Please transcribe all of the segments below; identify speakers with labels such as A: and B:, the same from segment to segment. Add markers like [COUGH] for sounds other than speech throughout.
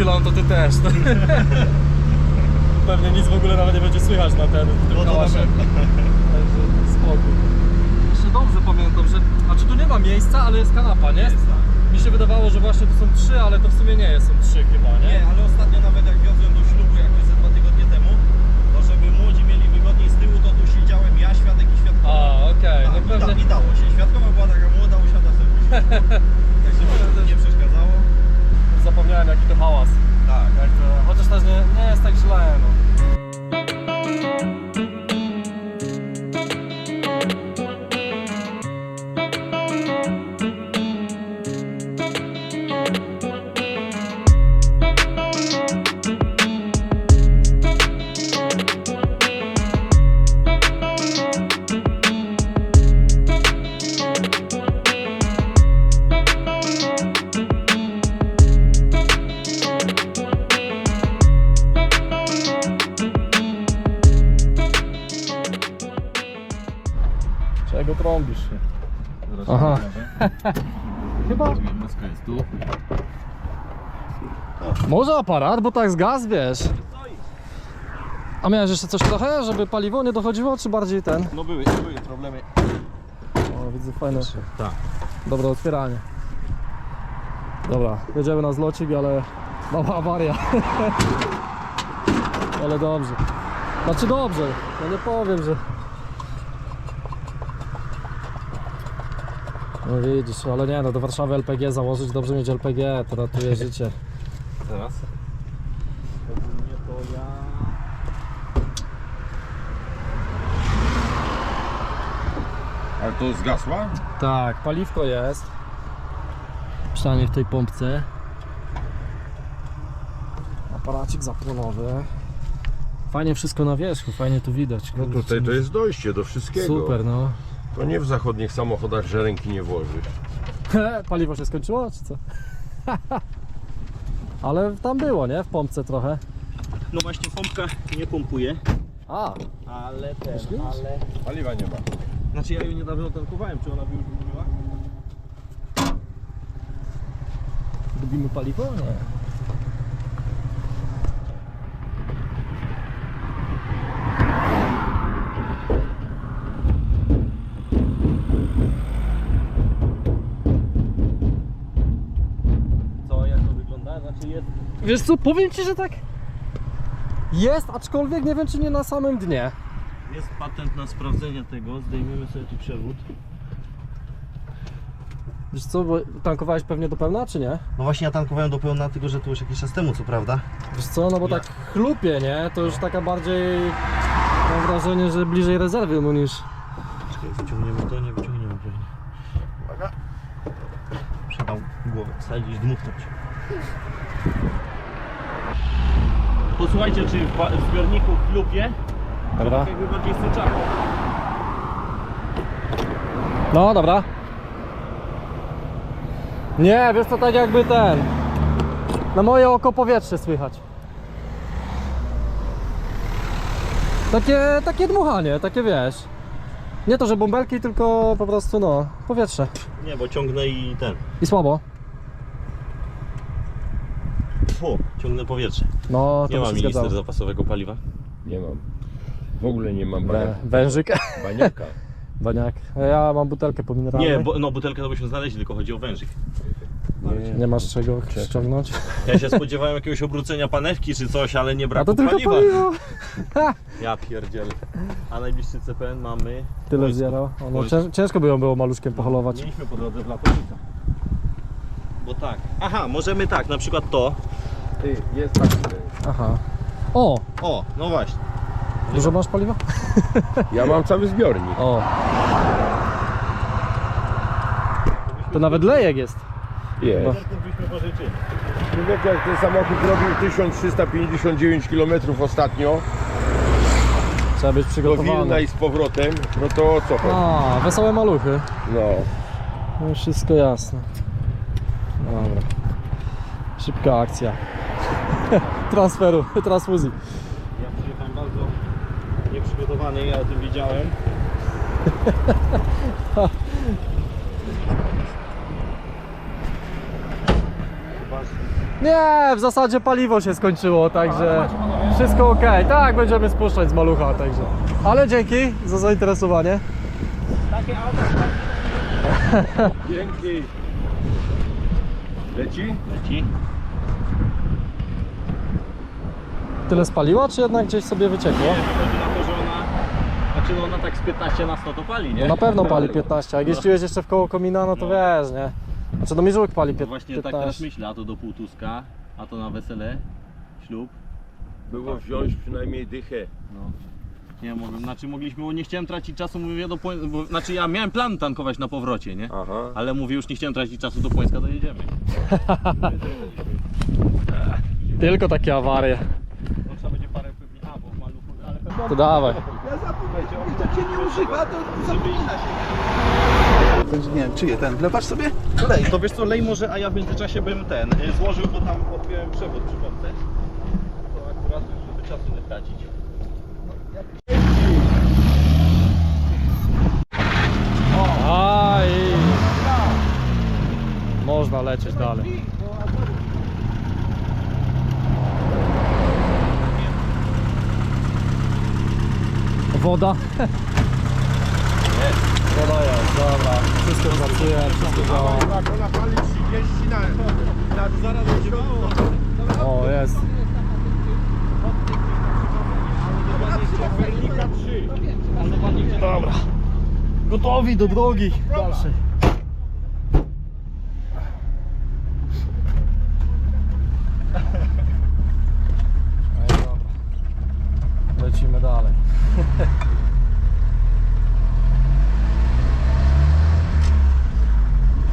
A: uchylam, to ty też. [LAUGHS] Pewnie nic w ogóle nawet nie będzie słychać na ten
B: No to.
A: Także spokój. Jeszcze dobrze pamiętam, że... Znaczy tu nie ma miejsca, ale jest kanapa, nie?
B: Jest, tak.
A: Mi się wydawało, że właśnie tu są trzy, ale to w sumie nie są trzy chyba, nie?
B: Nie, ale ostatnio
A: Chyba...
B: Maska jest tu.
A: Może aparat, bo tak z gaz, wiesz. A miałeś jeszcze coś trochę, żeby paliwo nie dochodziło, czy bardziej ten?
B: No były, były problemy.
A: O, widzę fajne.
B: Tak.
A: Dobre otwieranie. Dobra, jedziemy na zlocik, ale mała awaria. [LAUGHS] ale dobrze. Znaczy dobrze, ja nie powiem, że... No widzisz, ale nie no, do Warszawy LPG założyć, dobrze mieć LPG, to ratuje życie.
B: Teraz? Ogólnie to ja...
C: Ale to zgasła?
A: Tak, paliwko jest. Przynajmniej w tej pompce. Aparacik zapłonowy. Fajnie wszystko na wierzchu, fajnie tu widać.
C: No tutaj to jest dojście do wszystkiego.
A: Super, no.
C: To nie w zachodnich samochodach, że ręki nie włożysz. [LAUGHS]
A: Paliwo się skończyło, czy co? [LAUGHS] Ale tam było, nie? W pompce trochę.
B: No właśnie pompka nie pompuje,
A: A,
B: ale ten,
A: Myślisz?
B: ale...
C: Paliwa nie ma.
B: Znaczy ja ją niedawno tankowałem, czy ona by już wymieniła?
A: lubimy paliwo? Nie.
B: Co, jak to wygląda? Znaczy jest...
A: Wiesz co, powiem Ci, że tak jest, aczkolwiek nie wiem, czy nie na samym dnie.
B: Jest patent na sprawdzenie tego, zdejmiemy sobie tu przewód.
A: Wiesz co, bo tankowałeś pewnie do pełna, czy nie?
B: No właśnie ja tankowałem do pełna, tylko że to już jakiś czas temu, co prawda.
A: Wiesz co, no bo tak chlupie, nie? To już taka bardziej, mam wrażenie, że bliżej rezerwy mu niż...
B: Czekaj, wyciągniemy to, nie wyciągniemy pewnie. Uwaga. Przedał głowę, wsadzić, dmuchnąć. Posłuchajcie, czy w, ba- w zbiorniku w lupie
A: Dobra.
B: jakby bardziej syczało.
A: No, dobra. Nie, wiesz co, tak jakby ten... Na moje oko powietrze słychać. Takie, takie dmuchanie, takie wiesz. Nie to, że bąbelki, tylko po prostu no, powietrze.
B: Nie, bo ciągnę i ten.
A: I słabo.
B: Fu, ciągnę powietrze.
A: No, to
B: Nie
A: by
B: ma
A: się
B: minister
A: zgadzało.
B: zapasowego paliwa.
C: Nie mam. W ogóle nie mam
A: Wę-
C: bania-
A: Wężyk. [LAUGHS]
C: baniaka.
A: Baniak. Ja mam butelkę po mineralnej.
B: Nie, bo, no butelkę to byśmy znaleźli, tylko chodzi o wężyk.
C: Nie,
A: Nie masz czego ściągnąć?
B: Ja się spodziewałem jakiegoś obrócenia panewki czy coś, ale nie
A: A
B: braku
A: to tylko
B: paliwa.
A: paliwo. [LAUGHS]
B: Ja pierdzielę. A najbliższy CPN mamy...
A: Tyle
B: Polsku.
A: zjero. No, cięż, ciężko by ją było maluszkiem poholować.
B: Mieliśmy po drodze w Latowica. Bo tak. Aha, możemy tak, na przykład to.
C: Ty, jest tak.
A: Aha. O,
B: O, no właśnie.
A: dużo masz paliwa? [LAUGHS]
C: Ja mam cały zbiornik.
A: O. To nawet lejek jest.
C: Jest. Człowiek jak ten samochód robił 1359 km ostatnio
A: Trzeba być
C: do Wilna
A: przygotowany.
C: i z powrotem, no to o co chodzi?
A: A, wesołe maluchy.
C: No.
A: No wszystko jasne. Dobra. Szybka akcja. Transferu, transfuzji.
B: Ja przyjechałem bardzo nieprzygotowany, ja o tym wiedziałem. [LAUGHS]
A: Nie, w zasadzie paliwo się skończyło, także wszystko ok. Tak, będziemy spuszczać z malucha, także. Ale dzięki za zainteresowanie.
C: Dzięki. Leci?
B: Leci.
A: Tyle spaliła, czy jednak gdzieś sobie wyciekło?
B: Nie, wychodzi na to, że ona... Znaczy no ona tak z 15 na 100 to pali, nie?
A: No na pewno pali [LAUGHS] 15, jak jeździłeś jeszcze w koło komina, no to wiesz, nie? Znaczy no mi żółk pali
B: No
A: pię-
B: właśnie
A: 15.
B: tak teraz myślę, a to do półtuska, a to na wesele, ślub.
C: Było wziąć przynajmniej dychę.
B: No. Nie, mogę, znaczy mogliśmy, bo nie chciałem tracić czasu, mówię do Płońska, bo, znaczy ja miałem plan tankować na powrocie, nie?
C: Aha.
B: Ale mówię, już nie chciałem tracić czasu do Płońska, dojedziemy. [LAUGHS]
A: Tylko takie awarie.
B: No trzeba będzie parę pewnie, a bo w maluchu, ale pewnie...
A: To dawaj.
D: I to cię nie używa, to zapomina się. Nie wiem, czyje ten? Wlewasz sobie?
B: Lej, to wiesz co, lej może, a ja w międzyczasie bym ten, y, złożył, bo tam odpiąłem przewód przy pompce. To akurat, żeby czasu nie tracić.
A: Aj. Można lecieć dalej. Woda. Woda jest, dobra. Wszystko pracuje, wszystko działa.
C: Tak, ona pali 30 na... na zaraz będzie mało.
A: O, jest.
C: Pernika 3.
A: Dobra. Gotowi do drogi dalszej. No i dobra. Dalej. [LAUGHS]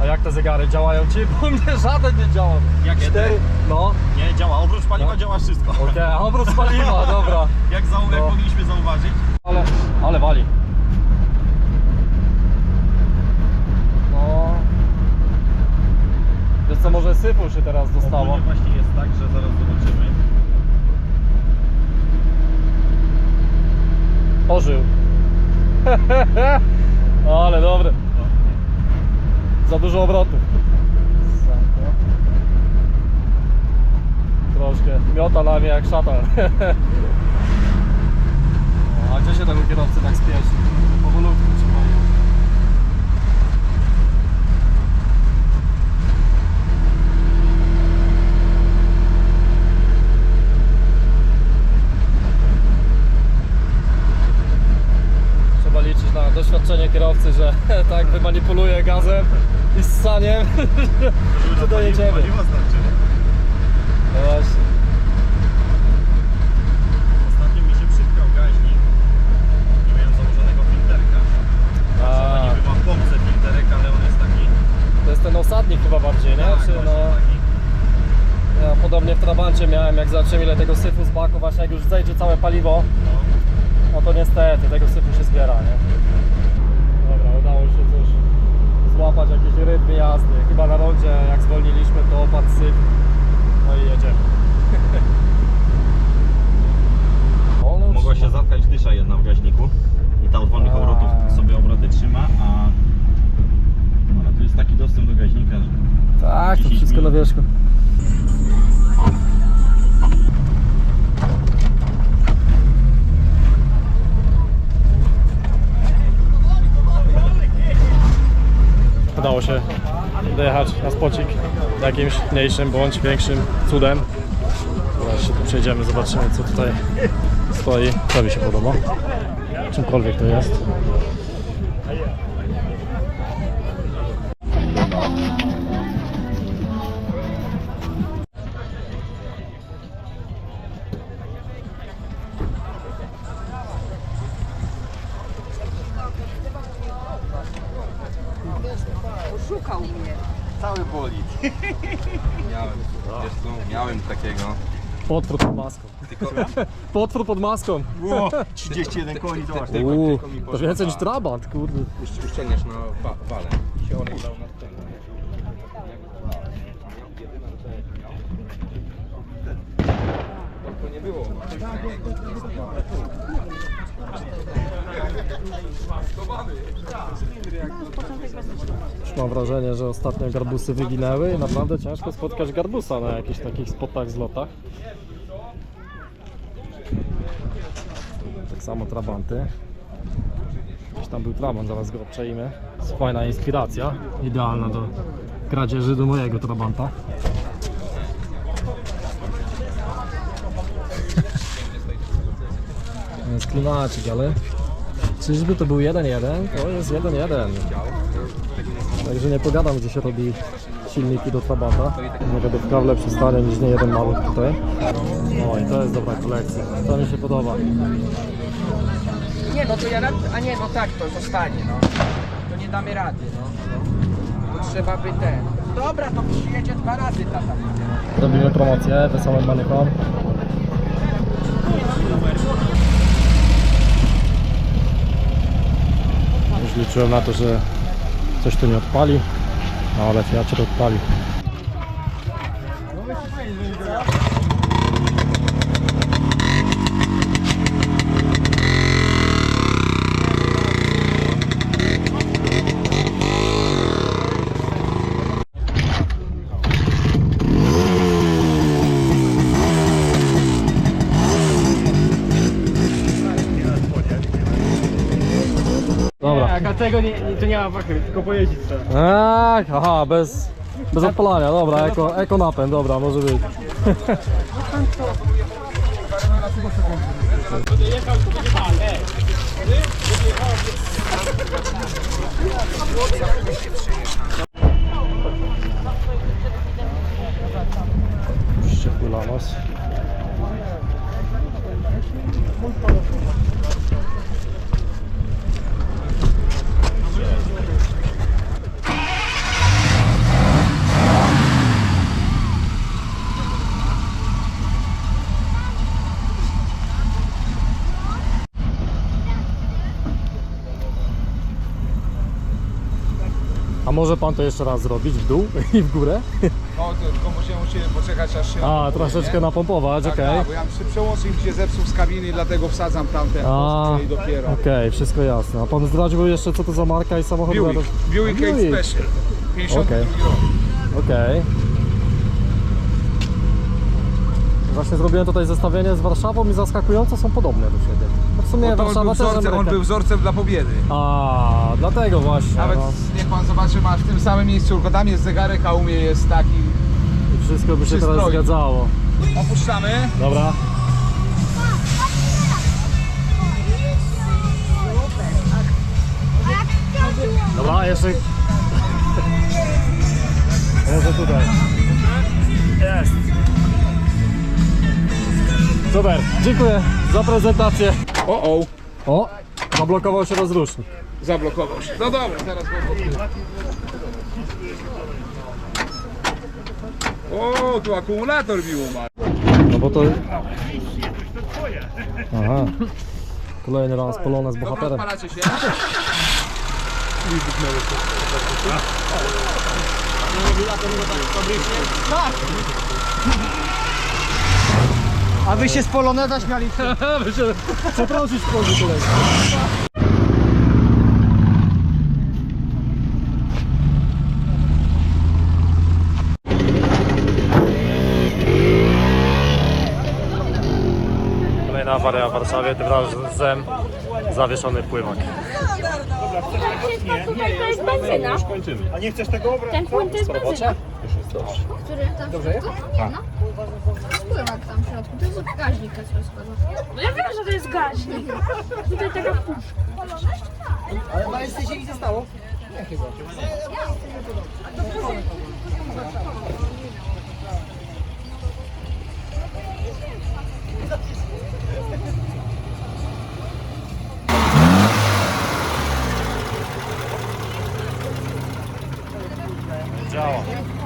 A: A jak te zegary działają ci? Bo mnie żaden nie działa.
B: Te?
A: Cztery. No,
B: Nie, działa, oprócz paliwa
A: No.
B: działa wszystko.
A: okej, a oprócz [LAUGHS] paliwa, dobra.
B: Jak, zau, jak
A: No.
B: mogliśmy zauważyć.
A: Ale, ale wali. No. Wiesz co, może syfu się teraz dostało.
B: Ogólnie właśnie jest tak, że zaraz zobaczymy.
A: Ożył. [LAUGHS] ale dobre. Za dużo obrotów. Troszkę. Miota na mnie jak szatan. [LAUGHS] No, A gdzie się tego kierowcy tak spieszy? Powolutku trzeba jechać. Trzeba liczyć na doświadczenie kierowcy, że [LAUGHS] tak wymanipuluje gazem i ssaniem, że dojedziemy.
B: Starczy.
A: No właśnie.
B: Ostatnio mi się przytkał gaźnik. Nie miałem założonego filterka.
A: A.
B: Znaczy, no niby mam w pompce filterek, ale on jest taki...
A: To jest ten osadnik chyba bardziej, nie?
B: tak,
A: Czy
B: właśnie
A: no,
B: taki.
A: ja podobnie w Trabancie miałem, jak zobaczyłem ile tego syfu z baku, właśnie jak już zejdzie całe paliwo,
B: No.
A: no to niestety tego syfu się zbiera, nie? Dobra, udało się coś złapać jakieś rytmy jazdy. Chyba na rondzie jak zwolniliśmy to opadł syf, no i jedziemy. [LAUGHS]
B: Mogła się zatkać dysza jedna w gaźniku
A: spocik jakimś mniejszym bądź większym cudem. Zaraz się tu przejdziemy, zobaczymy co tutaj stoi. Co mi się podoba. Czymkolwiek to jest.
E: Miałem, wiesz co, miałem takiego.
A: Potwór pod maską. [LAUGHS] Potwór pod maską.
B: 31 koni to masz.
E: Tylko-
A: Uuu,
E: tylko mi
A: to
E: poszło
A: więcej niż
E: na-
A: trabant, kurde.
E: Uszcz- Uszczelniasz na wa wale. I się na ten. To nie było.
A: Mam wrażenie, że ostatnio garbusy wyginęły i naprawdę ciężko spotkać garbusa na jakichś takich spotach, zlotach. Tak samo trabanty. Gdzieś tam był trabant, zaraz go obczajmy. Fajna inspiracja, idealna do kradzieży do mojego trabanta. Klimacik, ale czyżby to był 1-1? To jest 1-1. Także nie pogadam, gdzie się robi silniki do Trabanta. Niewiadówka w lepszym stanie niż nie jeden maluch tutaj. O i to jest dobra kolekcja. To mi się podoba.
F: Nie, no to ja... rad- A nie, no tak, to zostanie, no. To nie damy rady, no. To trzeba by ten... Dobra, to przyjedzie dwa razy tata.
A: Robimy promocję wesołym maluchom. Liczyłem na to, że coś tu nie odpali, no ale Fiat odpalił. Dobra.
F: Tak, a tego nie, nie, to nie ma wachy, tylko pojeździć trzeba.
A: Tak, aha, bez, bez odpalania, dobra, eko, eko napęd, dobra, może być. Wściekły lanos. A może pan to jeszcze raz zrobić w dół [LAUGHS] i w górę?
G: No to tylko musimy, musimy poczekać aż się
A: A,
G: napompuje,
A: troszeczkę
G: nie?
A: napompować,
G: tak,
A: okej.
G: tak, bo ja przy przełącznik mi się zepsuł z kabiny, dlatego wsadzam tamten
A: A,
G: i dopiero.
A: Okej, wszystko jasne. A pan zdradził jeszcze co to za marka i samochód?
G: Buick, Buick
A: Buick.
G: Special, 52
A: Okej.
G: rok.
A: Okej. Właśnie zrobiłem tutaj zestawienie z Warszawą i zaskakująco są podobne do siebie. No w sumie
G: Bo to on,
A: Warszawa
G: był
A: też
G: wzorcem, on
A: Ameryka.
G: był wzorcem dla pobiedy.
A: A, dlatego właśnie.
G: Nawet
A: No.
G: niech pan zobaczy, ma w tym samym miejscu, tylko tam jest zegarek, a u mnie jest taki.
A: I wszystko by się teraz zgadzało.
G: Opuszczamy.
A: Dobra. Dobra, jeszcze... [LAUGHS] Może tutaj. Jest. Super, dziękuję za prezentację.
G: O, o,
A: O, zablokował się rozrusznik.
G: zablokował się. No dobra, zaraz go podpinę. O, tu akumulator mi umarł.
A: No bo to... Aha. Kolejny raz polone z
G: Dobra,
A: bohaterem.
G: odpalacie się.
F: A wy się z Poloneza śmiali?
A: Przeprosić wchodzi kolejny. Kolejna awaria w Warszawie, tym razem zawieszony pływak.
H: Tutaj to jest benzyna. A nie chcesz tego Ten płyn to jest benzyna. Który tam Dobrze jest? Nie no pływak tam. To jest gaźnik, który rozkłada. No ja wiem, że to jest gaźnik. Tutaj taka puszka.
F: Ale ma jeszcze się nie zostało? Nie chyba. Działa.